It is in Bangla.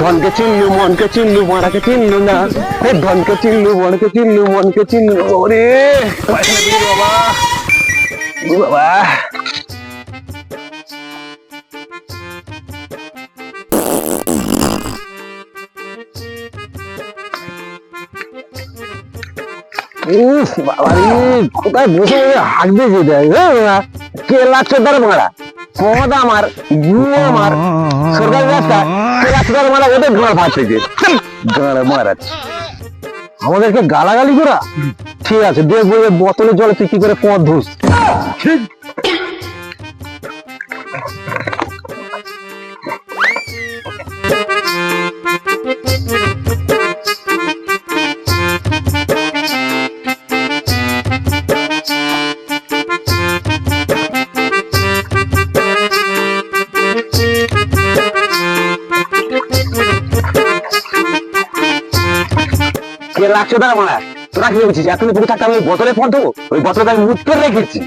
ধনকে চিনলু, মনকে চিনলু, মরাকে চিনলু না। এ ধনকে চিনলু, মনকে চিনলু মনকে চিনলু। ওরে বাবা। কোথায় বসে বসে হাঁক দিয়েছে দেখ কে লাগছে তার মারা পদ আমার গু আমার, সরকারি রাস্তা রাস্তার মারা ওদের গাঁড় ভাত থেকে গাঁড়া মারাচ্ছে। আমাদেরকে গালাগালি করা? ঠিক আছে দেখব এই বোতলের জলে তুই কি করে পথ ধুস কে লাগছে তারা মারা তোরা কি ভেবেছিস? এখন পুরো থাকতে আমি বোতলে ফোন দেবো ওই বোতলে আমি মুখ করে রেখেছি।